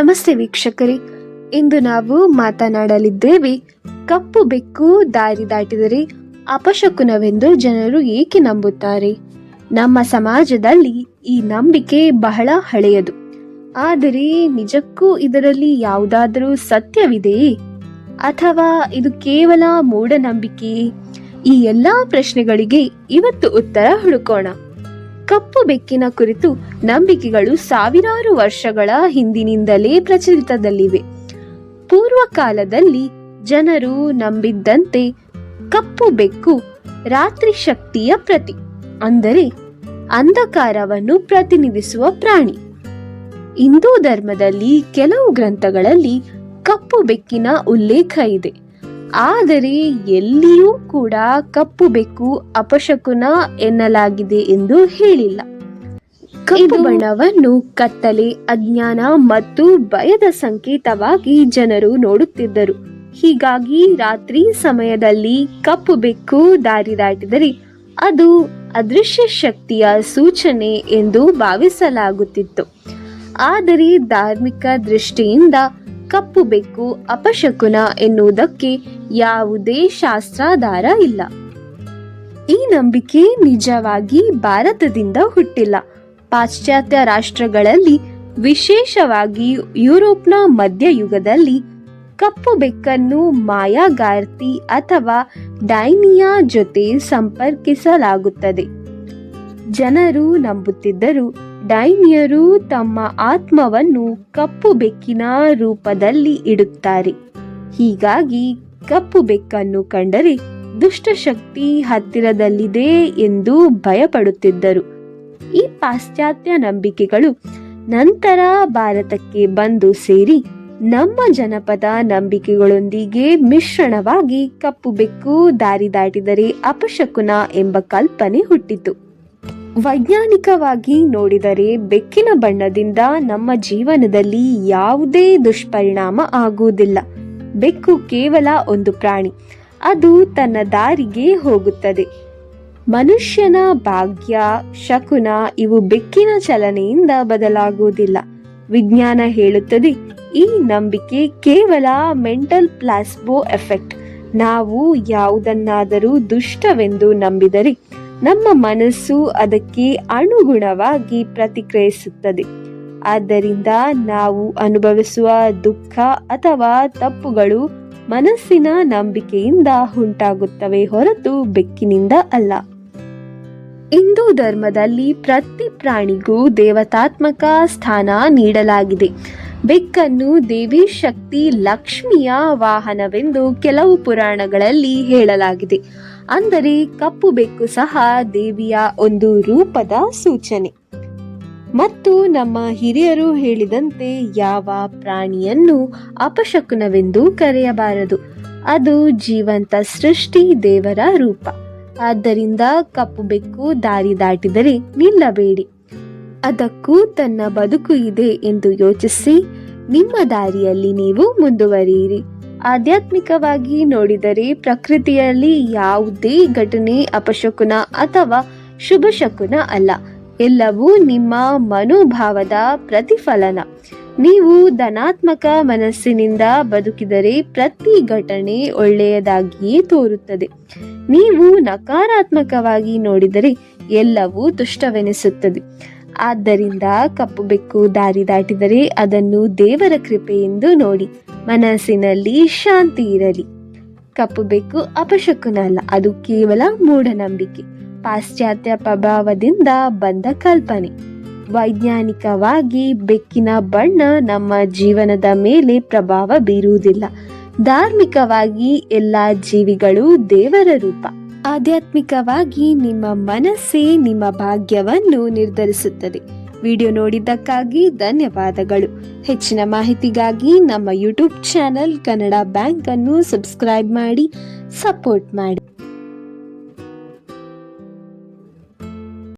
ನಮಸ್ತೆ ವೀಕ್ಷಕರೇ. ಇಂದು ನಾವು ಮಾತನಾಡಲಿದ್ದೇವೆ, ಕಪ್ಪು ಬೆಕ್ಕು ದಾರಿ ದಾಟಿದರೆ ಅಪಶಕುನವೆಂದು ಜನರು ಏಕೆ ನಂಬುತ್ತಾರೆ? ನಮ್ಮ ಸಮಾಜದಲ್ಲಿ ಈ ನಂಬಿಕೆ ಬಹಳ ಹಳೆಯದು. ಆದರೆ ನಿಜಕ್ಕೂ ಇದರಲ್ಲಿ ಯಾವುದಾದರೂ ಸತ್ಯವಿದೆಯೇ ಅಥವಾ ಇದು ಕೇವಲ ಮೂಢನಂಬಿಕೆಯೇ ಈ ಎಲ್ಲಾ ಪ್ರಶ್ನೆಗಳಿಗೆ ಇವತ್ತು ಉತ್ತರ ಹುಡುಕೋಣ. ಕಪ್ಪು ಬೆಕ್ಕಿನ ಕುರಿತು ನಂಬಿಕೆಗಳು ಸಾವಿರಾರು ವರ್ಷಗಳ ಹಿಂದಿನಿಂದಲೇ ಪ್ರಚಲಿತದಲ್ಲಿವೆ. ಪೂರ್ವ ಕಾಲದಲ್ಲಿ ಜನರು ನಂಬಿದ್ದಂತೆ ಕಪ್ಪು ಬೆಕ್ಕು ರಾತ್ರಿ ಶಕ್ತಿಯ ಪ್ರತಿ, ಅಂದರೆ ಅಂಧಕಾರವನ್ನು ಪ್ರತಿನಿಧಿಸುವ ಪ್ರಾಣಿ. ಹಿಂದೂ ಧರ್ಮದಲ್ಲಿ ಕೆಲವು ಗ್ರಂಥಗಳಲ್ಲಿ ಕಪ್ಪು ಬೆಕ್ಕಿನ ಉಲ್ಲೇಖ ಇದೆ. ಆದರೆ ಎಲ್ಲಿಯೂ ಕೂಡ ಕಪ್ಪು ಬೆಕ್ಕು ಅಪಶಕುನ ಎನ್ನಲಾಗಿದೆ ಎಂದು ಹೇಳಿಲ್ಲ. ಕಪ್ಪು ಬಣ್ಣವನ್ನು ಕತ್ತಲೆ ಅಜ್ಞಾನ ಮತ್ತು ಭಯದ ಸಂಕೇತವಾಗಿ ಜನರು ನೋಡುತ್ತಿದ್ದರು. ಹೀಗಾಗಿ ರಾತ್ರಿ ಸಮಯದಲ್ಲಿ ಕಪ್ಪು ಬೆಕ್ಕು ದಾರಿ ದಾಟಿದರೆ ಅದು ಅದೃಶ್ಯ ಶಕ್ತಿಯ ಸೂಚನೆ ಎಂದು ಭಾವಿಸಲಾಗುತ್ತಿತ್ತು. ಆದರೆ ಧಾರ್ಮಿಕ ದೃಷ್ಟಿಯಿಂದ ಕಪ್ಪು ಬೆಕ್ಕು ಅಪಶಕುನ ಎನ್ನುವುದಕ್ಕೆ ಯಾವುದೇ ಶಾಸ್ತ್ರಾಧಾರ ಇಲ್ಲ. ಈ ನಂಬಿಕೆ ನಿಜವಾಗಿ ಭಾರತದಿಂದ ಹುಟ್ಟಿಲ್ಲ. ಪಾಶ್ಚಾತ್ಯ ರಾಷ್ಟ್ರಗಳಲ್ಲಿ, ವಿಶೇಷವಾಗಿ ಯುರೋಪ್ನ ಮಧ್ಯಯುಗದಲ್ಲಿ, ಕಪ್ಪು ಬೆಕ್ಕನ್ನು ಮಾಯಾಗಾರ್ತಿ ಅಥವಾ ಡೈನಿಯಾ ಜೊತೆ ಸಂಪರ್ಕಿಸಲಾಗುತ್ತದೆ. ಜನರು ನಂಬುತ್ತಿದ್ದರು ಡೈನಿಯರು ತಮ್ಮ ಆತ್ಮವನ್ನು ಕಪ್ಪು ಬೆಕ್ಕಿನ ರೂಪದಲ್ಲಿ ಇಡುತ್ತಾರೆ. ಹೀಗಾಗಿ ಕಪ್ಪು ಬೆಕ್ಕನ್ನು ಕಂಡರೆ ದುಷ್ಟಶಕ್ತಿ ಹತ್ತಿರದಲ್ಲಿದೆ ಎಂದು ಭಯಪಡುತ್ತಿದ್ದರು. ಈ ಪಾಶ್ಚಾತ್ಯ ನಂಬಿಕೆಗಳು ನಂತರ ಭಾರತಕ್ಕೆ ಬಂದು ಸೇರಿ ನಮ್ಮ ಜನಪದ ನಂಬಿಕೆಗಳೊಂದಿಗೆ ಮಿಶ್ರಣವಾಗಿ ಕಪ್ಪು ಬೆಕ್ಕು ದಾರಿ ದಾಟಿದರೆ ಅಪಶಕುನ ಎಂಬ ಕಲ್ಪನೆ ಹುಟ್ಟಿತು. ವೈಜ್ಞಾನಿಕವಾಗಿ ನೋಡಿದರೆ ಬೆಕ್ಕಿನ ಬಣ್ಣದಿಂದ ನಮ್ಮ ಜೀವನದಲ್ಲಿ ಯಾವುದೇ ದುಷ್ಪರಿಣಾಮ ಆಗುವುದಿಲ್ಲ. ಬೆಕ್ಕು ಕೇವಲ ಒಂದು ಪ್ರಾಣಿ. ಅದು ತನ್ನ ದಾರಿಗೆ ಹೋಗುತ್ತದೆ. ಮನುಷ್ಯನ ಭಾಗ್ಯ, ಶಕುನ ಇವು ಬೆಕ್ಕಿನ ಚಲನೆಯಿಂದ ಬದಲಾಗುವುದಿಲ್ಲ. ವಿಜ್ಞಾನ ಹೇಳುತ್ತದೆ, ಈ ನಂಬಿಕೆ ಕೇವಲ ಮೆಂಟಲ್ ಪ್ಲಾಸ್ಬೋ ಎಫೆಕ್ಟ್. ನಾವು ಯಾವುದನ್ನಾದರೂ ದುಷ್ಟವೆಂದು ನಂಬಿದರೆ ನಮ್ಮ ಮನಸ್ಸು ಅದಕ್ಕೆ ಅನುಗುಣವಾಗಿ ಪ್ರತಿಕ್ರಿಯಿಸುತ್ತದೆ. ಆದ್ದರಿಂದ ನಾವು ಅನುಭವಿಸುವ ದುಃಖ ಅಥವಾ ತಪ್ಪುಗಳು ಮನಸ್ಸಿನ ನಂಬಿಕೆಯಿಂದ ಉಂಟಾಗುತ್ತವೆ ಹೊರತು ಬೆಕ್ಕಿನಿಂದ ಅಲ್ಲ. ಹಿಂದೂ ಧರ್ಮದಲ್ಲಿ ಪ್ರತಿ ಪ್ರಾಣಿಗೂ ದೇವತಾತ್ಮಕ ಸ್ಥಾನ ನೀಡಲಾಗಿದೆ. ಬೆಕ್ಕನ್ನು ದೇವಿ ಶಕ್ತಿ ಲಕ್ಷ್ಮಿಯ ವಾಹನವೆಂದು ಕೆಲವು ಪುರಾಣಗಳಲ್ಲಿ ಹೇಳಲಾಗಿದೆ. ಅಂದರೆ ಕಪ್ಪು ಬೆಕ್ಕು ಸಹ ದೇವಿಯ ಒಂದು ರೂಪದ ಸೂಚನೆ. ಮತ್ತು ನಮ್ಮ ಹಿರಿಯರು ಹೇಳಿದಂತೆ ಯಾವ ಪ್ರಾಣಿಯನ್ನು ಅಪಶಕುನವೆಂದು ಕರೆಯಬಾರದು. ಅದು ಜೀವಂತ ಸೃಷ್ಟಿ ದೇವರ ರೂಪ. ಆದ್ದರಿಂದ ಕಪ್ಪು ಬೆಕ್ಕು ದಾರಿ ದಾಟಿದರೆ ನಿಲ್ಲಬೇಡಿ. ಅದಕ್ಕೂ ತನ್ನ ಬದುಕು ಇದೆ ಎಂದು ಯೋಚಿಸಿ ನಿಮ್ಮ ದಾರಿಯಲ್ಲಿ ನೀವು ಮುಂದುವರಿಯಿರಿ. ಆಧ್ಯಾತ್ಮಿಕವಾಗಿ ನೋಡಿದರೆ ಪ್ರಕೃತಿಯಲ್ಲಿ ಯಾವುದೇ ಘಟನೆ ಅಪಶಕುನ ಅಥವಾ ಶುಭ ಶಕುನ ಅಲ್ಲ. ಎಲ್ಲವೂ ನಿಮ್ಮ ಮನೋಭಾವದ ಪ್ರತಿಫಲನ. ನೀವು ಧನಾತ್ಮಕ ಮನಸ್ಸಿನಿಂದ ಬದುಕಿದರೆ ಪ್ರತಿ ಘಟನೆ ಒಳ್ಳೆಯದಾಗಿಯೇ ತೋರುತ್ತದೆ. ನೀವು ನಕಾರಾತ್ಮಕವಾಗಿ ನೋಡಿದರೆ ಎಲ್ಲವೂ ದುಷ್ಟವೆನಿಸುತ್ತದೆ ಆದ್ದರಿಂದ ಕಪ್ಪು ಬೆಕ್ಕು ದಾರಿ ದಾಟಿದರೆ ಅದನ್ನು ದೇವರ ಕೃಪೆ ಎಂದು ನೋಡಿ. ಮನಸ್ಸಿನಲ್ಲಿ ಶಾಂತಿ ಇರಲಿ. ಕಪ್ಪು ಬೆಕ್ಕು ಅಪಶಕುನ ಅಲ್ಲ ಅದು ಕೇವಲ ಮೂಢನಂಬಿಕೆ. ಪಾಶ್ಚಾತ್ಯ ಪ್ರಭಾವದಿಂದ ಬಂದ ಕಲ್ಪನೆ. ವೈಜ್ಞಾನಿಕವಾಗಿ ಬೆಕ್ಕಿನ ಬಣ್ಣ ನಮ್ಮ ಜೀವನದ ಮೇಲೆ ಪ್ರಭಾವ ಬೀರುವುದಿಲ್ಲ. ಧಾರ್ಮಿಕವಾಗಿ ಎಲ್ಲ ಜೀವಿಗಳು ದೇವರ ರೂಪ. ಆಧ್ಯಾತ್ಮಿಕವಾಗಿ ನಿಮ್ಮ ಮನಸ್ಸೇ ನಿಮ್ಮ ಭಾಗ್ಯವನ್ನು ನಿರ್ಧರಿಸುತ್ತದೆ. ವಿಡಿಯೋ ನೋಡಿದ್ದಕ್ಕಾಗಿ ಧನ್ಯವಾದಗಳು. ಹೆಚ್ಚಿನ ಮಾಹಿತಿಗಾಗಿ ನಮ್ಮ ಯೂಟ್ಯೂಬ್ ಚಾನೆಲ್ ಕನ್ನಡ ಬ್ಯಾಂಕ್ ಅನ್ನು ಸಬ್ಸ್ಕ್ರೈಬ್ ಮಾಡಿ, ಸಪೋರ್ಟ್ ಮಾಡಿ.